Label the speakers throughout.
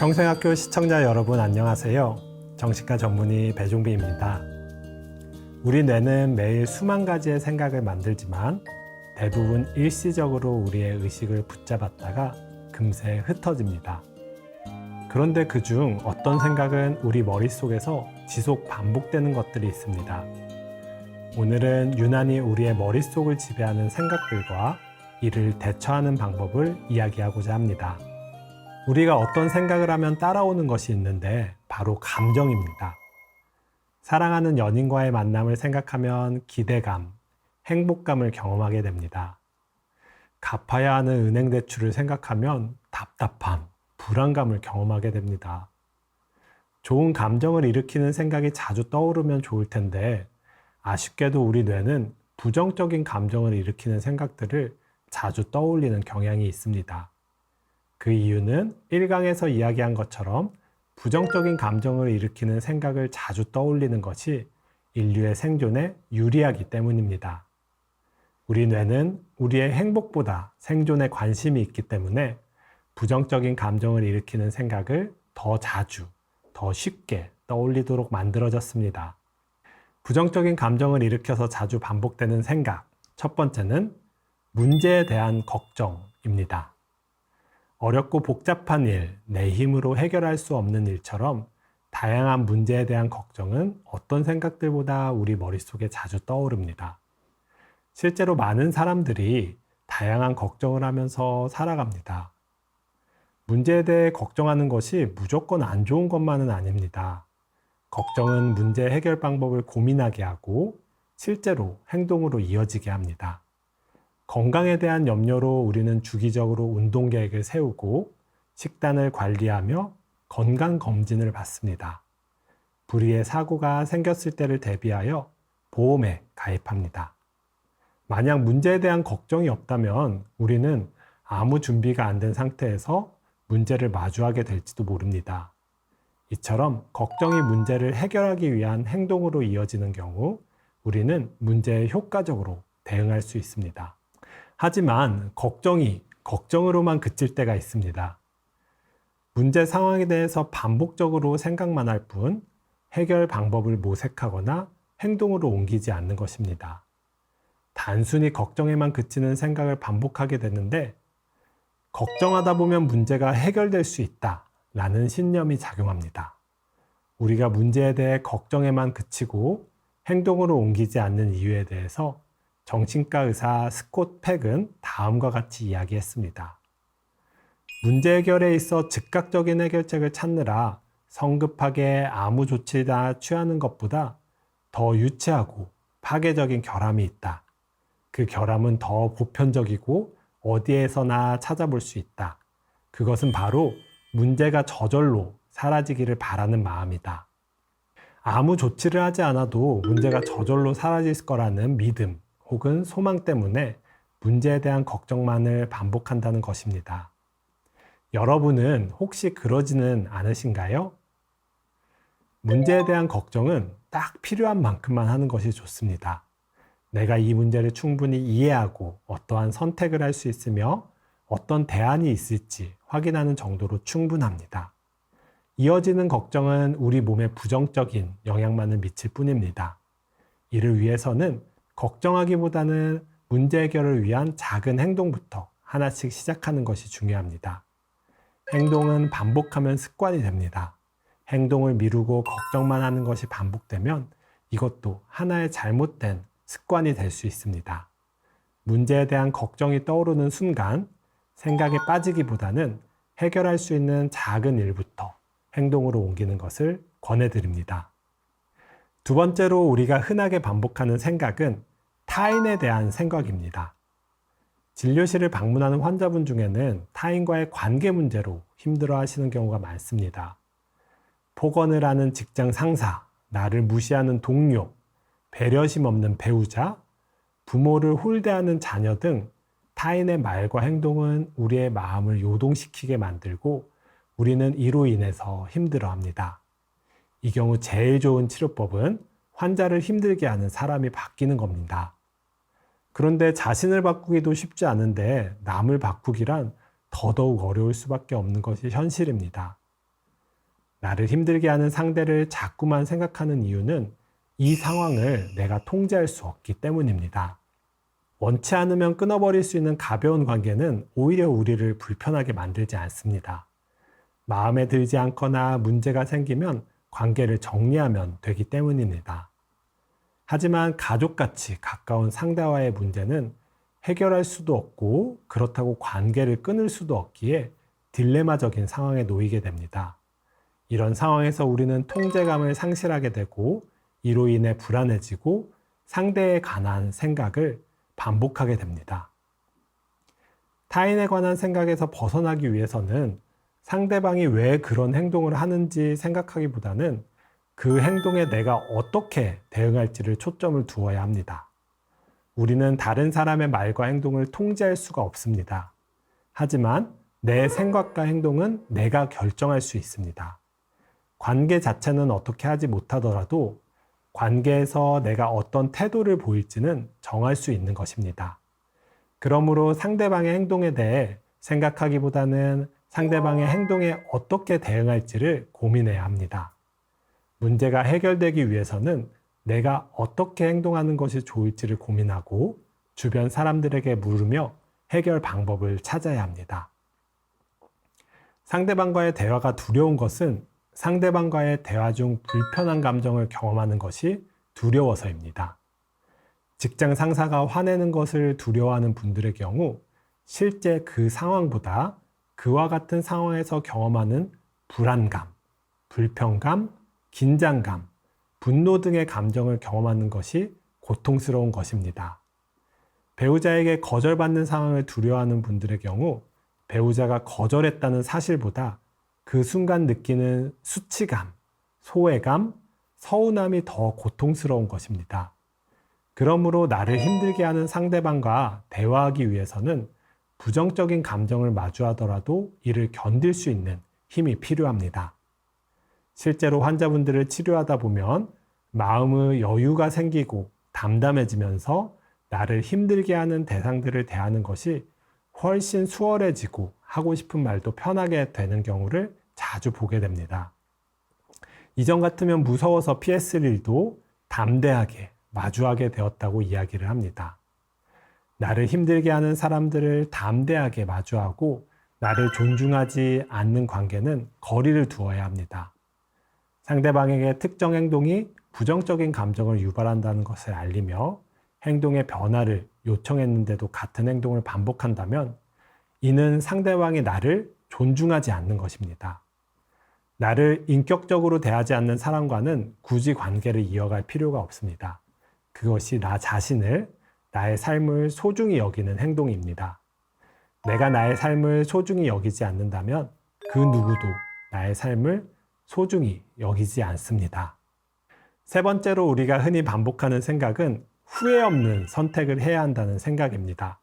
Speaker 1: 평생학교 시청자 여러분 안녕하세요. 정신과 전문의 배종비입니다. 우리 뇌는 매일 수만 가지의 생각을 만들지만 대부분 일시적으로 우리의 의식을 붙잡았다가 금세 흩어집니다. 그런데 그 중 어떤 생각은 우리 머릿속에서 지속 반복되는 것들이 있습니다. 오늘은 유난히 우리의 머릿속을 지배하는 생각들과 이를 대처하는 방법을 이야기하고자 합니다. 우리가 어떤 생각을 하면 따라오는 것이 있는데 바로 감정입니다. 사랑하는 연인과의 만남을 생각하면 기대감, 행복감을 경험하게 됩니다. 갚아야 하는 은행 대출을 생각하면 답답함, 불안감을 경험하게 됩니다. 좋은 감정을 일으키는 생각이 자주 떠오르면 좋을 텐데 아쉽게도 우리 뇌는 부정적인 감정을 일으키는 생각들을 자주 떠올리는 경향이 있습니다. 그 이유는 1강에서 이야기한 것처럼 부정적인 감정을 일으키는 생각을 자주 떠올리는 것이 인류의 생존에 유리하기 때문입니다. 우리 뇌는 우리의 행복보다 생존에 관심이 있기 때문에 부정적인 감정을 일으키는 생각을 더 자주, 더 쉽게 떠올리도록 만들어졌습니다. 부정적인 감정을 일으켜서 자주 반복되는 생각. 첫 번째는 문제에 대한 걱정입니다. 어렵고 복잡한 일, 내 힘으로 해결할 수 없는 일처럼 다양한 문제에 대한 걱정은 어떤 생각들보다 우리 머릿속에 자주 떠오릅니다. 실제로 많은 사람들이 다양한 걱정을 하면서 살아갑니다. 문제에 대해 걱정하는 것이 무조건 안 좋은 것만은 아닙니다. 걱정은 문제 해결 방법을 고민하게 하고 실제로 행동으로 이어지게 합니다. 건강에 대한 염려로 우리는 주기적으로 운동 계획을 세우고 식단을 관리하며 건강 검진을 받습니다. 불의의 사고가 생겼을 때를 대비하여 보험에 가입합니다. 만약 문제에 대한 걱정이 없다면 우리는 아무 준비가 안 된 상태에서 문제를 마주하게 될지도 모릅니다. 이처럼 걱정이 문제를 해결하기 위한 행동으로 이어지는 경우 우리는 문제에 효과적으로 대응할 수 있습니다. 하지만 걱정이 걱정으로만 그칠 때가 있습니다. 문제 상황에 대해서 반복적으로 생각만 할 뿐 해결 방법을 모색하거나 행동으로 옮기지 않는 것입니다. 단순히 걱정에만 그치는 생각을 반복하게 되는데 걱정하다 보면 문제가 해결될 수 있다 라는 신념이 작용합니다. 우리가 문제에 대해 걱정에만 그치고 행동으로 옮기지 않는 이유에 대해서 정신과 의사 스콧 팩은 다음과 같이 이야기했습니다. 문제 해결에 있어 즉각적인 해결책을 찾느라 성급하게 아무 조치나 취하는 것보다 더 유치하고 파괴적인 결함이 있다. 그 결함은 더 보편적이고 어디에서나 찾아볼 수 있다. 그것은 바로 문제가 저절로 사라지기를 바라는 마음이다. 아무 조치를 하지 않아도 문제가 저절로 사라질 거라는 믿음 혹은 소망 때문에 문제에 대한 걱정만을 반복한다는 것입니다. 여러분은 혹시 그러지는 않으신가요? 문제에 대한 걱정은 딱 필요한 만큼만 하는 것이 좋습니다. 내가 이 문제를 충분히 이해하고 어떠한 선택을 할 수 있으며 어떤 대안이 있을지 확인하는 정도로 충분합니다. 이어지는 걱정은 우리 몸에 부정적인 영향만을 미칠 뿐입니다. 이를 위해서는 걱정하기보다는 문제 해결을 위한 작은 행동부터 하나씩 시작하는 것이 중요합니다. 행동은 반복하면 습관이 됩니다. 행동을 미루고 걱정만 하는 것이 반복되면 이것도 하나의 잘못된 습관이 될 수 있습니다. 문제에 대한 걱정이 떠오르는 순간 생각에 빠지기보다는 해결할 수 있는 작은 일부터 행동으로 옮기는 것을 권해드립니다. 두 번째로 우리가 흔하게 반복하는 생각은 타인에 대한 생각입니다. 진료실을 방문하는 환자분 중에는 타인과의 관계 문제로 힘들어 하시는 경우가 많습니다. 폭언을 하는 직장 상사, 나를 무시하는 동료, 배려심 없는 배우자, 부모를 홀대하는 자녀 등 타인의 말과 행동은 우리의 마음을 요동시키게 만들고 우리는 이로 인해서 힘들어 합니다. 이 경우 제일 좋은 치료법은 환자를 힘들게 하는 사람이 바뀌는 겁니다. 그런데 자신을 바꾸기도 쉽지 않은데 남을 바꾸기란 더더욱 어려울 수밖에 없는 것이 현실입니다. 나를 힘들게 하는 상대를 자꾸만 생각하는 이유는 이 상황을 내가 통제할 수 없기 때문입니다. 원치 않으면 끊어버릴 수 있는 가벼운 관계는 오히려 우리를 불편하게 만들지 않습니다. 마음에 들지 않거나 문제가 생기면 관계를 정리하면 되기 때문입니다. 하지만 가족같이 가까운 상대와의 문제는 해결할 수도 없고 그렇다고 관계를 끊을 수도 없기에 딜레마적인 상황에 놓이게 됩니다. 이런 상황에서 우리는 통제감을 상실하게 되고 이로 인해 불안해지고 상대에 관한 생각을 반복하게 됩니다. 타인에 관한 생각에서 벗어나기 위해서는 상대방이 왜 그런 행동을 하는지 생각하기보다는 그 행동에 내가 어떻게 대응할지를 초점을 두어야 합니다. 우리는 다른 사람의 말과 행동을 통제할 수가 없습니다. 하지만 내 생각과 행동은 내가 결정할 수 있습니다. 관계 자체는 어떻게 하지 못하더라도 관계에서 내가 어떤 태도를 보일지는 정할 수 있는 것입니다. 그러므로 상대방의 행동에 대해 생각하기보다는 상대방의 행동에 어떻게 대응할지를 고민해야 합니다. 문제가 해결되기 위해서는 내가 어떻게 행동하는 것이 좋을지를 고민하고 주변 사람들에게 물으며 해결 방법을 찾아야 합니다. 상대방과의 대화가 두려운 것은 상대방과의 대화 중 불편한 감정을 경험하는 것이 두려워서입니다. 직장 상사가 화내는 것을 두려워하는 분들의 경우 실제 그 상황보다 그와 같은 상황에서 경험하는 불안감, 불편감, 긴장감, 분노 등의 감정을 경험하는 것이 고통스러운 것입니다. 배우자에게 거절받는 상황을 두려워하는 분들의 경우 배우자가 거절했다는 사실보다 그 순간 느끼는 수치감, 소외감, 서운함이 더 고통스러운 것입니다. 그러므로 나를 힘들게 하는 상대방과 대화하기 위해서는 부정적인 감정을 마주하더라도 이를 견딜 수 있는 힘이 필요합니다. 실제로 환자분들을 치료하다 보면 마음의 여유가 생기고 담담해지면서 나를 힘들게 하는 대상들을 대하는 것이 훨씬 수월해지고 하고 싶은 말도 편하게 되는 경우를 자주 보게 됩니다. 이전 같으면 무서워서 피했을 일도 담대하게 마주하게 되었다고 이야기를 합니다. 나를 힘들게 하는 사람들을 담대하게 마주하고 나를 존중하지 않는 관계는 거리를 두어야 합니다. 상대방에게 특정 행동이 부정적인 감정을 유발한다는 것을 알리며 행동의 변화를 요청했는데도 같은 행동을 반복한다면 이는 상대방이 나를 존중하지 않는 것입니다. 나를 인격적으로 대하지 않는 사람과는 굳이 관계를 이어갈 필요가 없습니다. 그것이 나 자신을 나의 삶을 소중히 여기는 행동입니다. 내가 나의 삶을 소중히 여기지 않는다면 그 누구도 나의 삶을 소중히 여기지 않습니다. 세 번째로 우리가 흔히 반복하는 생각은 후회 없는 선택을 해야 한다는 생각입니다.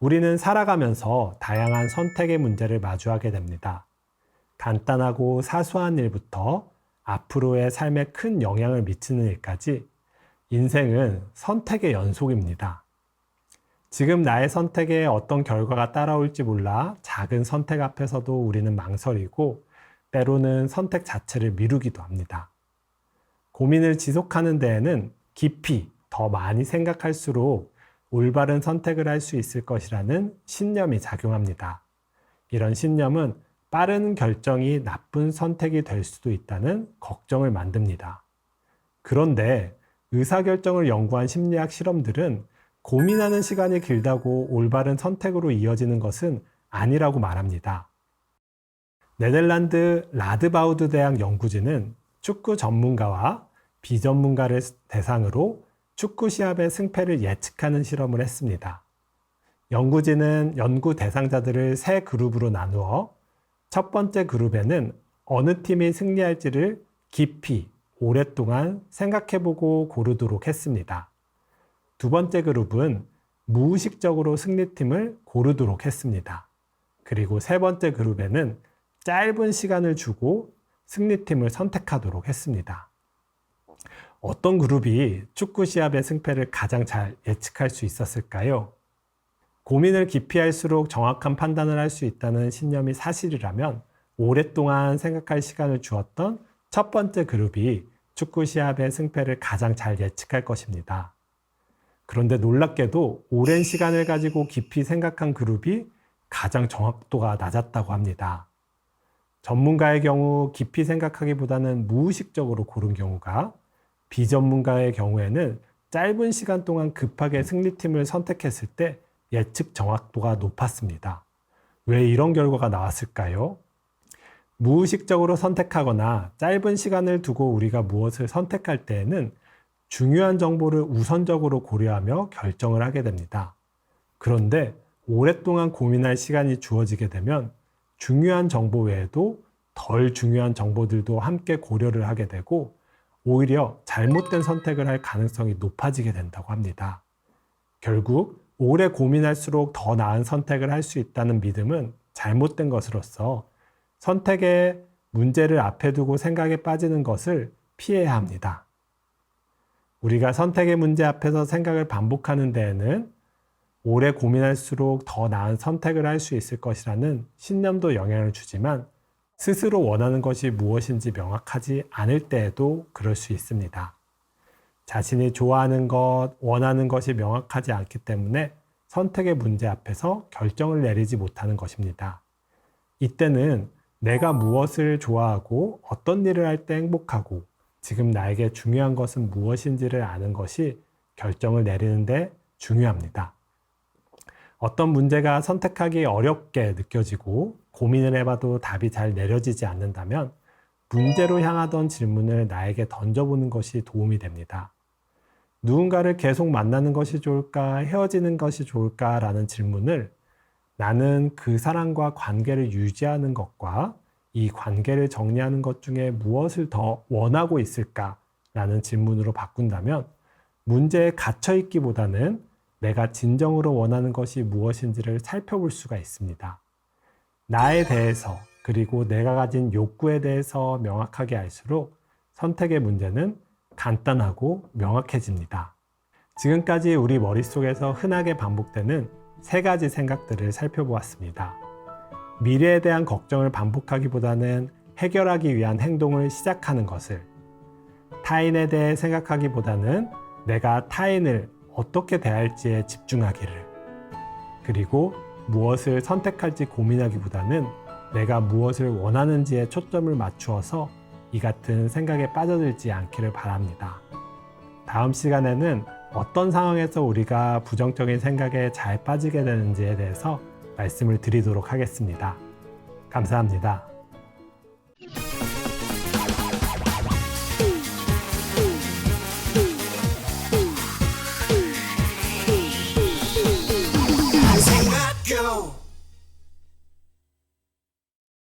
Speaker 1: 우리는 살아가면서 다양한 선택의 문제를 마주하게 됩니다. 간단하고 사소한 일부터 앞으로의 삶에 큰 영향을 미치는 일까지 인생은 선택의 연속입니다. 지금 나의 선택에 어떤 결과가 따라올지 몰라 작은 선택 앞에서도 우리는 망설이고 때로는 선택 자체를 미루기도 합니다. 고민을 지속하는 데에는 깊이 더 많이 생각할수록 올바른 선택을 할 수 있을 것이라는 신념이 작용합니다. 이런 신념은 빠른 결정이 나쁜 선택이 될 수도 있다는 걱정을 만듭니다. 그런데 의사결정을 연구한 심리학 실험들은 고민하는 시간이 길다고 올바른 선택으로 이어지는 것은 아니라고 말합니다. 네덜란드 라드바우드 대학 연구진은 축구 전문가와 비전문가를 대상으로 축구 시합의 승패를 예측하는 실험을 했습니다. 연구진은 연구 대상자들을 세 그룹으로 나누어 첫 번째 그룹에는 어느 팀이 승리할지를 깊이 오랫동안 생각해보고 고르도록 했습니다. 두 번째 그룹은 무의식적으로 승리팀을 고르도록 했습니다. 그리고 세 번째 그룹에는 짧은 시간을 주고 승리팀을 선택하도록 했습니다. 어떤 그룹이 축구 시합의 승패를 가장 잘 예측할 수 있었을까요? 고민을 깊이 할수록 정확한 판단을 할 수 있다는 신념이 사실이라면 오랫동안 생각할 시간을 주었던 첫 번째 그룹이 축구 시합의 승패를 가장 잘 예측할 것입니다. 그런데 놀랍게도 오랜 시간을 가지고 깊이 생각한 그룹이 가장 정확도가 낮았다고 합니다. 전문가의 경우 깊이 생각하기보다는 무의식적으로 고른 경우가 비전문가의 경우에는 짧은 시간 동안 급하게 승리팀을 선택했을 때 예측 정확도가 높았습니다. 왜 이런 결과가 나왔을까요? 무의식적으로 선택하거나 짧은 시간을 두고 우리가 무엇을 선택할 때에는 중요한 정보를 우선적으로 고려하며 결정을 하게 됩니다. 그런데 오랫동안 고민할 시간이 주어지게 되면 중요한 정보 외에도 덜 중요한 정보들도 함께 고려를 하게 되고 오히려 잘못된 선택을 할 가능성이 높아지게 된다고 합니다. 결국 오래 고민할수록 더 나은 선택을 할 수 있다는 믿음은 잘못된 것으로서 선택의 문제를 앞에 두고 생각에 빠지는 것을 피해야 합니다. 우리가 선택의 문제 앞에서 생각을 반복하는 데에는 오래 고민할수록 더 나은 선택을 할 수 있을 것이라는 신념도 영향을 주지만 스스로 원하는 것이 무엇인지 명확하지 않을 때에도 그럴 수 있습니다. 자신이 좋아하는 것, 원하는 것이 명확하지 않기 때문에 선택의 문제 앞에서 결정을 내리지 못하는 것입니다. 이때는 내가 무엇을 좋아하고 어떤 일을 할 때 행복하고 지금 나에게 중요한 것은 무엇인지를 아는 것이 결정을 내리는데 중요합니다. 어떤 문제가 선택하기 어렵게 느껴지고 고민을 해봐도 답이 잘 내려지지 않는다면 문제로 향하던 질문을 나에게 던져보는 것이 도움이 됩니다. 누군가를 계속 만나는 것이 좋을까, 헤어지는 것이 좋을까 라는 질문을 나는 그 사람과 관계를 유지하는 것과 이 관계를 정리하는 것 중에 무엇을 더 원하고 있을까 라는 질문으로 바꾼다면 문제에 갇혀 있기보다는 내가 진정으로 원하는 것이 무엇인지를 살펴볼 수가 있습니다. 나에 대해서 그리고 내가 가진 욕구에 대해서 명확하게 알수록 선택의 문제는 간단하고 명확해집니다. 지금까지 우리 머릿속에서 흔하게 반복되는 세 가지 생각들을 살펴보았습니다. 미래에 대한 걱정을 반복하기보다는 해결하기 위한 행동을 시작하는 것을, 타인에 대해 생각하기보다는 내가 타인을 어떻게 대할지에 집중하기를, 그리고 무엇을 선택할지 고민하기보다는 내가 무엇을 원하는지에 초점을 맞추어서 이 같은 생각에 빠져들지 않기를 바랍니다. 다음 시간에는 어떤 상황에서 우리가 부정적인 생각에 잘 빠지게 되는지에 대해서 말씀을 드리도록 하겠습니다. 감사합니다.